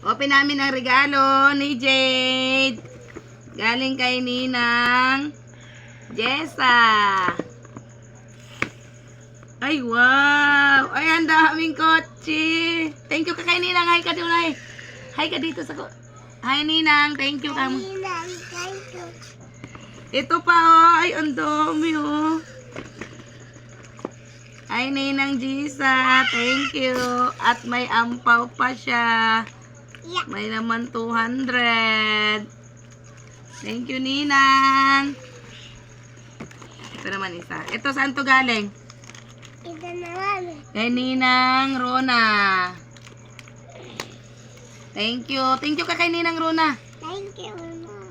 Open namin ang regalo ni Jade. Galing kay Ninang Jessa. Ay, wow! Ay, ang daming kotse. Thank you ka kay Ninang. Hi ka dito, Nay. Hi ka dito sa ko. Hi, Ninang. Thank you ka. Ninang, thank you. Ito pa, oh. Ay, ang dami, oh. Ay, Ninang Jisa. Thank you. At may ampaw pa siya. Yeah. May naman 200. Thank you, Ninang. Ito naman isa. Ito, saan to galing? Ito naman. Kay Ninang Rona. Thank you. Thank you ka kay Ninang Rona. Thank you, Mama.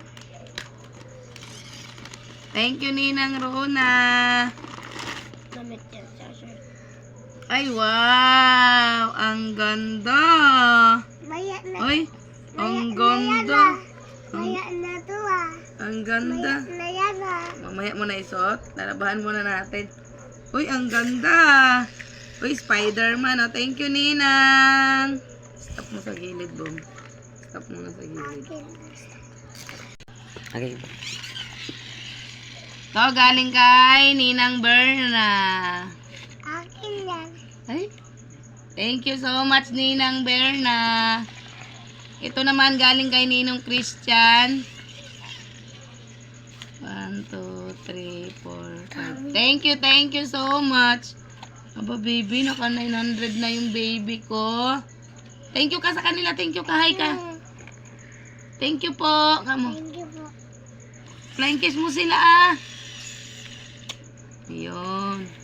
Thank you, Ninang Rona. Gamit yan. Ay, wow! Ang ganda! Maya na. Ay, ang Maya ganda! na. Maya na to ah. Ang ganda! Maya na yan ah. Mamaya mo na isuot. Lalabahan muna natin. Uy, ang ganda! Uy, Spider-Man. Oh. Thank you, Ninang! Stop mo sa gilid, Boom. Stop mo na sa gilid. Okay. Ito, galing kay Ninang Berna. Akin yan. Ay, thank you so much, Ninang Berna. Ito naman galing kay Ninong Christian. 1, 2, 3, 4, 5. Thank you, thank you so much. Aba, baby, naka 900 na yung baby ko. Thank you ka sa kanila. Thank you ka. Hi ka. Thank you po. Kamo. Thank you po. Flying kiss mo sila ah. Yun.